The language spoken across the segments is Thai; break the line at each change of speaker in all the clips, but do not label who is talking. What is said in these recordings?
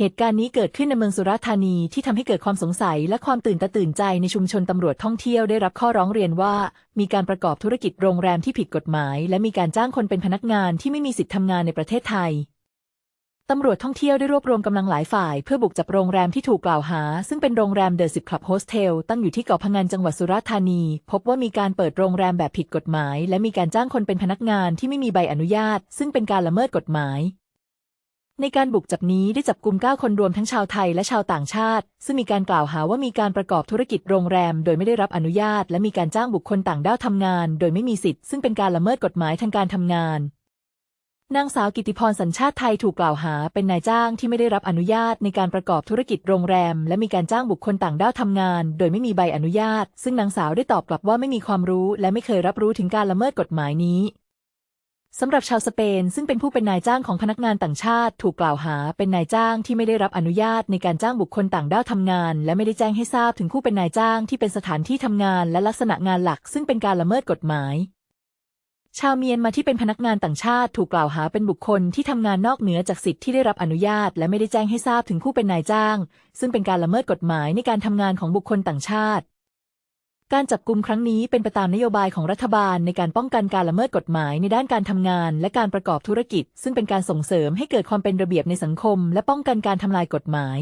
เหตุการณ์นี้เกิดขึ้นในเมืองสุราษฎร์ธานีที่ทำให้เกิดความสงสัยและความตื่นตาตื่นใจในชุมชนตำรวจท่องเที่ยวได้รับข้อร้องเรียนว่า มีการประกอบธุรกิจโรงแรมที่ผิดกฎหมาย และมีการจ้างคนเป็นพนักงานที่ไม่มีสิทธิ์ทำงานในประเทศไทยตำรวจท่องเที่ยวได้รวบรวมกำลังหลายฝ่ายเพื่อบุกจับโรงแรมที่ถูกกล่าวหา ซึ่งเป็นโรงแรมเดอะสิบคลับโฮสเทลตั้งอยู่ที่เกาะพะงันจังหวัดสุราษฎร์ธานี พบว่ามีการเปิดโรงแรมแบบผิดกฎหมาย และมีการจ้างคนเป็นพนักงานที่ไม่มีใบอนุญาต ซึ่งเป็นการละเมิดกฎหมาย ในการบุกจับนี้ได้จับกลุ่ม 9 คนรวมทั้งชาวไทยและชาวต่างชาติ ซึ่งมีการกล่าวหาว่ามีการประกอบธุรกิจโรงแรม โดยไม่ได้รับอนุญาต และมีการจ้างบุคคลต่างด้าวทำงาน โดยไม่มีสิทธิ์ซึ่งเป็นการละเมิดกฎหมายทางการทำงานนางสาวกิติพรสัญชาติไทยถูกกล่าวหาเป็นนายจ้างที่ไม่ได้รับอนุญาตในการประกอบธุรกิจโรงแรม และมีการจ้างบุคคลต่างด้าวทำงาน โดยไม่มีใบอนุญาต ซึ่งนางสาวได้ตอบกลับว่าไม่มีความรู้ และไม่เคยรับรู้ถึงการละเมิดกฎหมายนี้ สำหรับชาวสเปนซึ่งเป็นผู้เป็นนายจ้างของพนักงานต่างชาติ ถูกกล่าวหาเป็นนายจ้างที่ไม่ได้รับอนุญาตในการจ้างบุคคลต่างด้าวทำงาน และไม่ได้แจ้งให้ทราบถึงผู้เป็นนายจ้างที่เป็นสถานที่ทำงานและลักษณะงานหลัก ซึ่งเป็นการละเมิดกฎหมาย ชาวเมียนมาที่เป็นพนักงานต่างชาติ ถูกกล่าวหาเป็นบุคคลที่ทำงานนอกเหนือจากสิทธิ์ที่ได้รับอนุญาต และไม่ได้แจ้งให้ทราบถึงผู้เป็นนายจ้าง ซึ่งเป็นการละเมิดกฎหมายในการทำงานของบุคคลต่างชาติ การจับกลุ่มครั้งนี้เป็นไปตามนโยบายของรัฐบาลในการป้องกันการละเมิดกฎหมายในด้านการทำงาน และการประกอบธุรกิจ ซึ่งเป็นการส่งเสริมให้เกิดความเป็นระเบียบในสังคม และป้องกันการทำลายกฎหมาย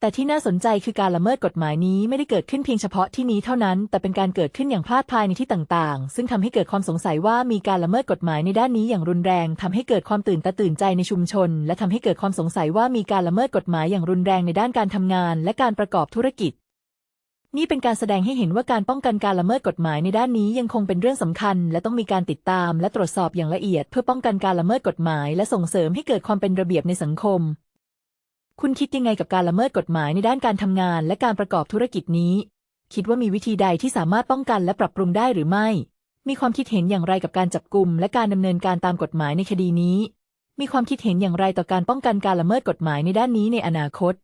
แต่ที่น่าสนใจคือการละเมิดกฎหมายนี้ไม่ได้เกิดขึ้นเพียงเฉพาะที่นี้เท่านั้น แต่เป็นการเกิดขึ้นอย่างพลาดพลายในที่ต่างๆ ซึ่งทำให้เกิดความสงสัยว่ามีการละเมิดกฎหมายในด้านนี้อย่างรุนแรงทำให้เกิดความตื่นตาตื่นใจในชุมชน และทำให้เกิดความสงสัยว่ามีการละเมิดกฎหมายอย่างรุนแรงในด้านการทำงาน และการประกอบธุรกิจ นี่เป็นการแสดงให้เห็นว่าการป้องกันการละเมิดกฎหมายในด้านนี้ยังคงเป็นเรื่องสำคัญ และต้องมีการติดตามและตรวจสอบอย่างละเอียด เพื่อป้องกันการละเมิดกฎหมาย และส่งเสริมให้เกิดความเป็นระเบียบในสังคม คุณคิดยังไงกับการละเมิดกฎหมายในด้านการทำงาน และการประกอบธุรกิจนี้ คิดว่ามีวิธีใดที่สามารถป้องกันและปรับปรุงได้หรือไม่ มีความคิดเห็นอย่างไรกับการจับกลุ่มและการดำเนินการตามกฎหมายในคดีนี้ มีความคิดเห็นอย่างไรต่อการป้องกันการละเมิดกฎหมายในด้านนี้ในอนาคต